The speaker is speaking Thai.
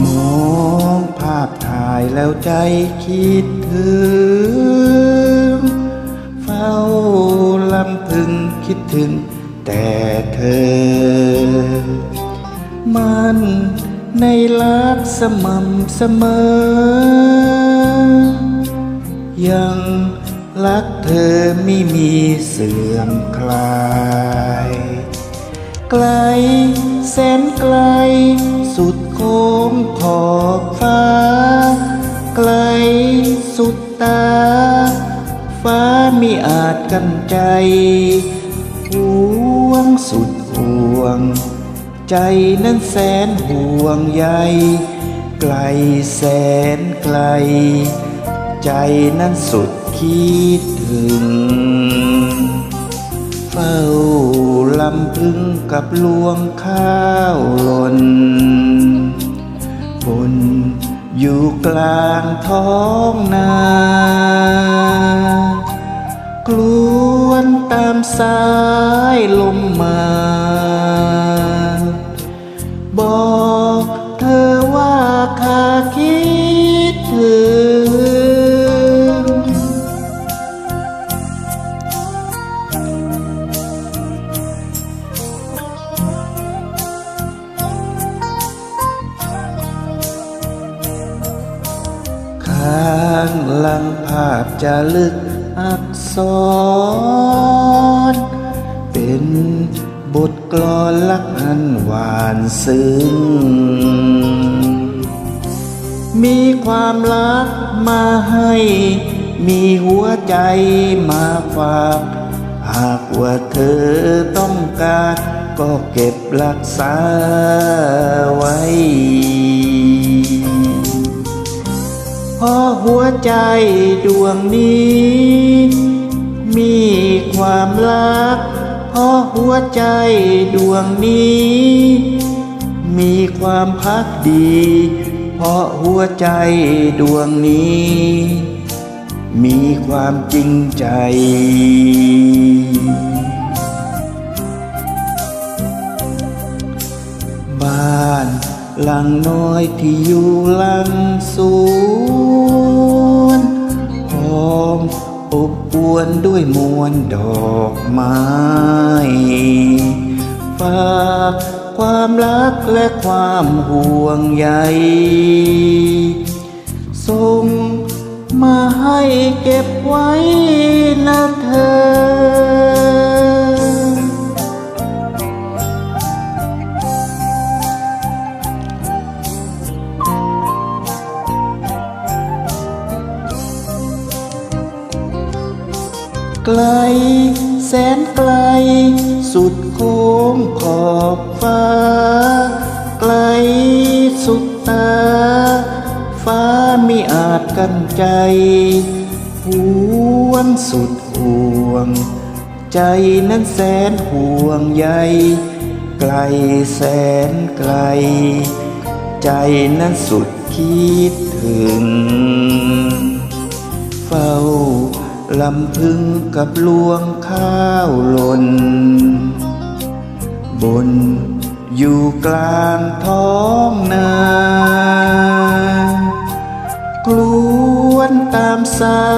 มอง ภาพถ่ายแล้วใจคิดถึง เฝ้าลำพึงคิดถึง แต่เธอ มันในรักสม่ำเสมอ ยังรักเธอไม่มีเสื่อมคลาย ไกลแสนไกล ตา ฟ้าไม่อาจกันใจห่วงสุดห่วง ใจนั้นแสนห่วงใยไกลแสนไกล ใจนั้นสุดคิดถึง เฝ้าลำพึงกับลวงข้าวหล่นบน อยู่กลางท้องนา กลวนตามสายลมมาางหลังภาพจะลึกอักษร เป็นบทกลอนลักอันหวานซึ้ง มีความรักมาให้ มีหัวใจมาฝาก หากว่าเธอต้องการ ก็เก็บรักษาไว้ เพราะหัวใจดวงนี้ มีความรัก เพราะหัวใจดวงนี้ มีความพักดี เพราะหัวใจดวงนี้ มีความจริงใจบ้านหลังน้อยที่อยู่หลังสว วนด้วยมวลดอกไม้ฝากความรักและความห่วงใยส่งมาให้เก็บไว้นะเธอ ล แสนไกล สุดโค้งขอบฟ้า ไกลสุดตา ฟ้าไม่อาจกันใจห่วงสุดห่วง ใจนั้นแสนห่วงใยไกลแสนไกล ใจนั้นสุดคิดถึง เฝ้า ลำพึงกับลวงข้าวหล่น บนอยู่กลางท้องนากลวนตามสาย